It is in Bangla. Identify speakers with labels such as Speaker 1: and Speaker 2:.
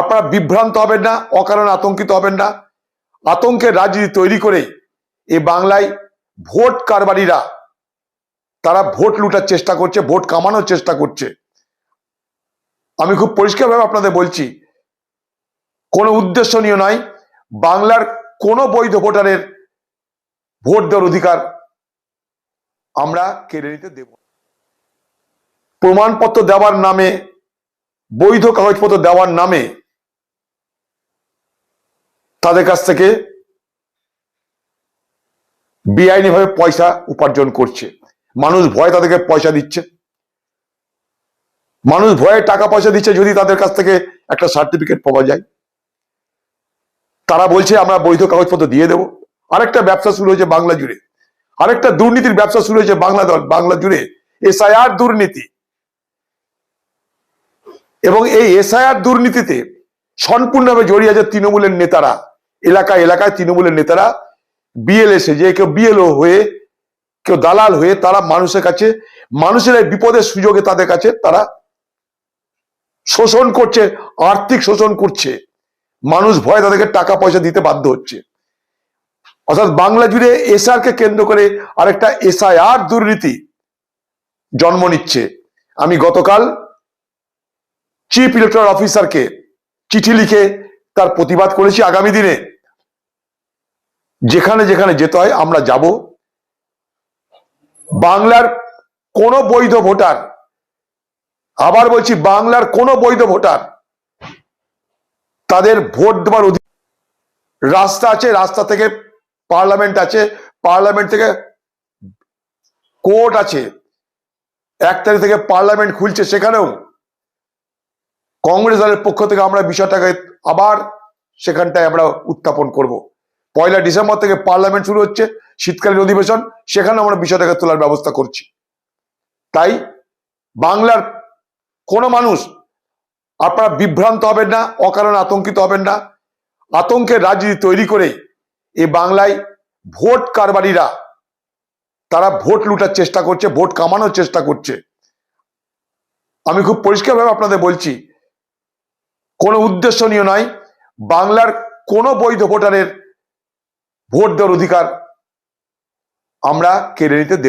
Speaker 1: আপনারা বিভ্রান্ত হবেন না, অকারণে আতঙ্কিত হবেন না। আতঙ্কের রাজনীতি তৈরি করে এই বাংলায় ভোট কারবারিরা, তারা ভোট লুটার চেষ্টা করছে, ভোট কামানোর চেষ্টা করছে। আমি খুব পরিষ্কারভাবে আপনাদের বলছি, কোনো উদ্দেশ্য নিয়ে নয় বাংলার কোনো বৈধ ভোটারের ভোট দেওয়ার অধিকার আমরা কেড়ে নিতে দেব প্রমাণপত্র দেওয়ার নামে, বৈধ কাগজপত্র দেওয়ার নামে তাদের কাছ থেকে বেআইনি ভাবে পয়সা উপার্জন করছে। মানুষ ভয় তাদেরকে পয়সা দিচ্ছে। মানুষ ভয়ে টাকা পয়সা দিচ্ছে যদি তাদের কাছ থেকে একটা সার্টিফিকেট পাওয়া যায়। তারা বলছে, আমরা বৈধ কাগজপত্র দিয়ে দেব। আরেকটা ব্যবসা শুরু হয়েছে বাংলা জুড়ে। আরেকটা দুর্নীতির ব্যবসা শুরু হয়েছে বাংলা বাংলা জুড়ে। এসআইআর দুর্নীতি। এবং এই এসআইআর দুর্নীতিতে সম্পূর্ণভাবে জড়িয়ে আছে তৃণমূলের নেতারা। এলাকায় এলাকায় তৃণমূলের নেতারা বিএলএসে যে কেউ বিএলও হয়ে, কেউ দালাল হয়ে তারা মানুষের কাছে, মানুষের বিপদের সুযোগে তাদের কাছে তারা শোষণ করছে, আর্থিক শোষণ করছে। মানুষ ভয়ে তাদেরকে টাকা পয়সা দিতে বাধ্য হচ্ছে। অর্থাৎ বাংলা জুড়ে এসআর কে কেন্দ্র করে আরেকটা এসআইআর দুর্নীতি জন্ম নিচ্ছে। আমি গতকাল চিফ ইলেকট্রাল অফিসারকে চিঠি লিখে তার প্রতিবাদ করেছি আগামী দিনে। যেখানে যেখানে যেতে হয় আমরা যাব। বাংলার কোন বৈধ ভোটার, আবার বলছি বাংলার কোন বৈধ ভোটার, তাদের ভোট দেওয়ার রাস্তা আছে, রাস্তা থেকে পার্লামেন্ট আছে, পার্লামেন্ট থেকে কোর্ট আছে। এক তারিখ থেকে পার্লামেন্ট খুলছে সেখানেও কংগ্রেস দলের পক্ষ থেকে আমরা বিষয়টাকে আবার সেখানটায় আমরা উত্থাপন করব। পয়লা ডিসেম্বর থেকে পার্লামেন্ট শুরু হচ্ছে, শীতকালীন অধিবেশন সেখানে আমরা বিষয়টাকে তোলার ব্যবস্থা করছি। তাই বাংলার কোনো মানুষ আপনারা বিভ্রান্ত হবেন না, অকারণে আতঙ্কিত হবেন না। আতঙ্কের রাজনীতি তৈরি করে এ বাংলায় ভোট কারবারিরা, তারা ভোট লুটার চেষ্টা করছে, ভোট কামানোর চেষ্টা করছে। আমি খুব পরিষ্কারভাবে আপনাদের বলছি কোনো উদ্দেশ্য নিয়ে নয়, বাংলার কোনো বৈধ ভোটারের ভোট দেওয়ার অধিকার আমরা কেড়ে নিতে দেব।